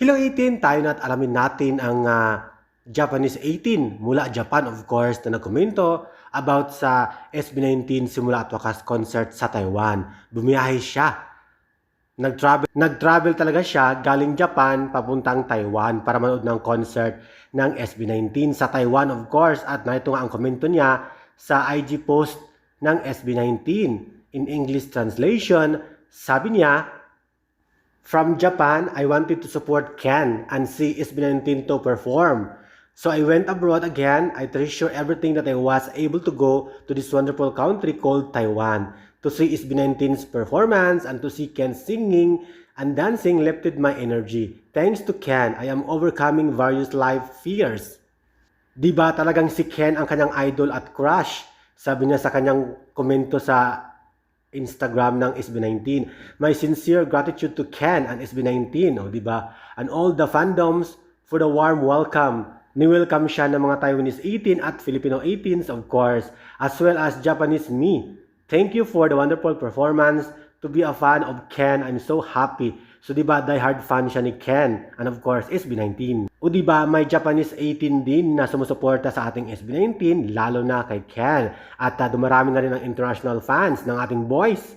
Filipino 18, tayo na at alamin natin ang ah, Japanese 18 mula Japan of course na nagkomento about sa SB19 simula at wakas concert sa Taiwan. Bumiyahe siya. Nag-travel, nag-travel talaga siya galing Japan papuntang Taiwan para manood ng concert ng SB19 sa Taiwan of course at narito nga ang komento niya sa IG post ng SB19 in English translation sabi niya From Japan, I wanted to support Ken and see SB19 to perform. So I went abroad again. I treasure everything that I was able to go to this wonderful country called Taiwan. To see SB19's performance and to see Ken singing and dancing lifted my energy. Thanks to Ken, I am overcoming various life fears. Di ba talagang si Ken ang kanyang idol at crush? Sabi niya sa kanyang komento sa Instagram ng SB19. My sincere gratitude to Ken and SB19, oh, di ba? And all the fandoms for the warm welcome. Ni-welcome siya ng mga Taiwanese 18 at Filipino 18s of course, as well as Japanese me. Thank you for the wonderful performance. To be a fan of Ken, I'm so happy. So di ba, die-hard fan siya ni Ken and of course SB19. O di ba, may Japanese 18 din na sumusuporta sa ating SB19 lalo na kay Ken. At uh, dumarami na rin ang international fans ng ating boys.